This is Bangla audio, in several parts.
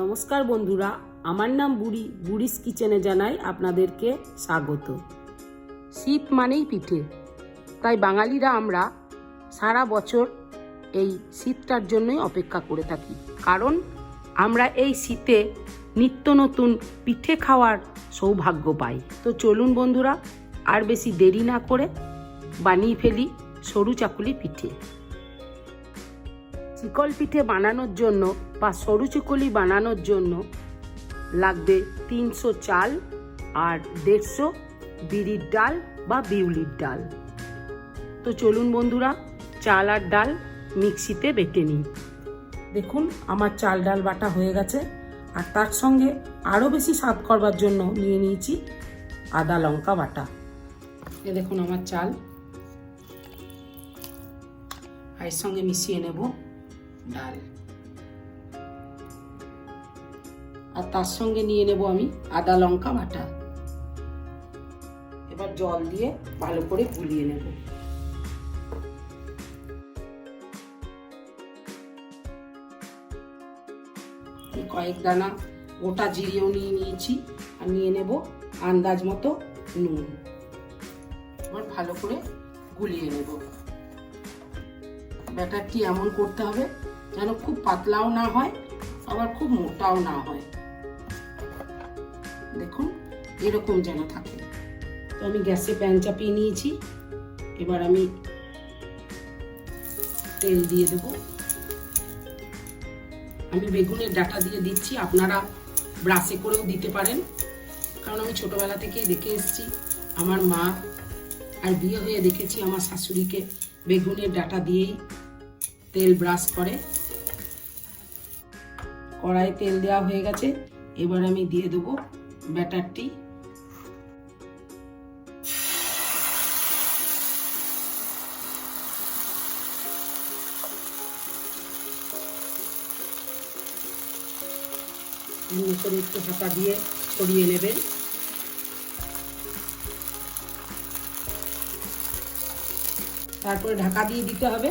নমস্কার বন্ধুরা, আমার নাম বুড়ি, বুড়িস কিচেনে জানাই আপনাদেরকে স্বাগত। শীত মানেই পিঠে, তাই বাঙালিরা আমরা সারা বছর এই শীতটার জন্যই অপেক্ষা করে থাকি। কারণ আমরা এই শীতে নিত্য নতুন পিঠে খাওয়ার সৌভাগ্য পাই। তো চলুন বন্ধুরা, আর বেশি দেরি না করে বানিয়ে ফেলি সরু চাকুলি পিঠে। চিকল পিঠে বানানোর জন্য বা সরু চিকলি বানানোর জন্য লাগবে তিনশো চাল আর দেড়শো বিড়ির ডাল বা বিউলির ডাল। তো চলুন বন্ধুরা, চাল আর ডাল মিক্সিতে বেটে নিই। দেখুন, আমার চাল ডাল বাটা হয়ে গেছে। আর তার সঙ্গে আরও বেশি স্বাদ করবার জন্য নিয়ে নিয়েছি আদা লঙ্কা বাটা। এ দেখুন আমার চাল। আর এর সঙ্গে মিশিয়ে নেব ডাল আর তার সঙ্গে নিয়ে নেব আমি আদা লঙ্কা বাটা। এবার জল দিয়ে ভালো করে গুলিয়ে নেব। কয়েক দানা গোটা জিরেও নিয়ে নিয়েছি আর নিয়ে নেব আন্দাজ মতো নুন। এবার ভালো করে গুলিয়ে নেব। ব্যাটারটি এমন করতে হবে যেন খুব পাতলাও না হয়, আবার খুব মোটাও না হয়। দেখুন, এরকম যেন থাকে। তো আমি গ্যাসে প্যান চাপিয়ে নিয়েছি। এবার আমি তেল দিয়ে দেব। আমি বেগুনের ডাটা দিয়ে দিচ্ছি, আপনারা ব্রাশে করেও দিতে পারেন। কারণ আমি ছোটবেলা থেকেই দেখে এসেছি, আমার মা আর বিয়ে হয়ে দেখেছি আমার শাশুড়িকে বেগুনের ডাটা দিয়েই। তেল ব্রাশ করে। কড়াই তেল দেওয়া হয়ে গেছে। এবার আমি দিয়ে দেবো ব্যাটারটি। এমনি করে একটু ঢাকা দিয়ে ছড়িয়ে নেবেন। তারপরে ঢাকা দিয়ে দিতে হবে।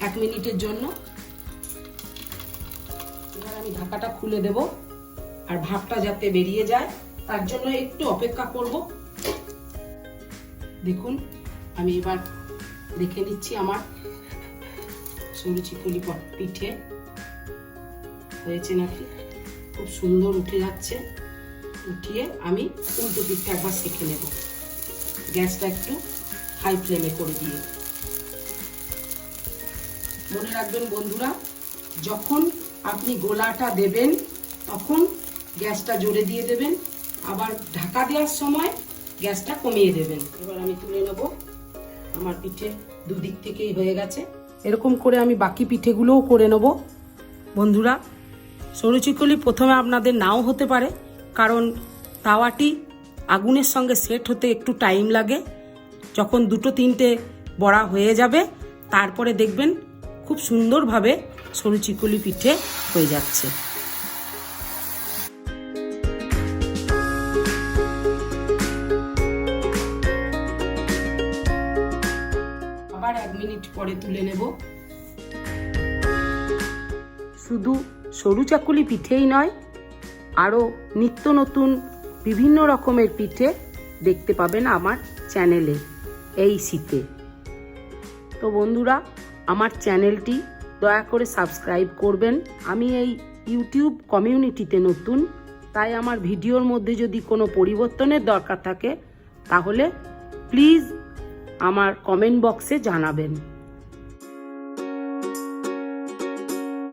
এক মিনিটের জন্য। এবার আমি ঢাকাটা খুলে দেব আর ভাপটা যাতে বেরিয়ে যায়, তার জন্য একটু অপেক্ষা করব। দেখুন, আমি এবার দেখে নিচ্ছি আমার সরু চিকুলি পিঠে। হয়েছে নাকি? খুব সুন্দর উঠে যাচ্ছে। উঠিয়ে আমি উল্টো পিঠটা একবার সেঁকে নেব। গ্যাসটা একটু হাই ফ্লেমে করে দিয়ে। মনে রাখবেন বন্ধুরা, যখন আপনি গোলাটা দেবেন, তখন গ্যাসটা জোরে দিয়ে দেবেন। আবার ঢাকা দেওয়ার সময় গ্যাসটা কমিয়ে দেবেন। এবার আমি তুলে নেব। আমার পিঠে দুদিক থেকেই হয়ে গেছে। এরকম করে আমি বাকি পিঠেগুলোও করে নেব। বন্ধুরা সরু চিকলি প্রথমে আপনাদের নাও হতে পারে, কারণ তাওয়াটি আগুনের সঙ্গে সেট হতে একটু টাইম লাগে। যখন দুটো তিনটে বড়া হয়ে যাবে, তারপরে দেখবেন খুব সুন্দরভাবে সরু চিকলি পিঠে হয়ে যাচ্ছে। আবার এক মিনিট পরে তুলে নেব। শুধু সরু চাকুলি পিঠেই নয়, আরও নিত্য নতুন বিভিন্ন রকমের পিঠে দেখতে পাবেন আমার চ্যানেলে এই শীতে। তো বন্ধুরা আমার চ্যানেলটি, দয়া করে সাবস্ক্রাইব করবেন। আমি এই ইউটিউব কমিউনিটিতে নতুন, তাই আমার ভিডিওর মধ্যে যদি কোনো পরিবর্তনের দরকার থাকে, তাহলে প্লিজ আমার কমেন্ট বক্সে জানাবেন।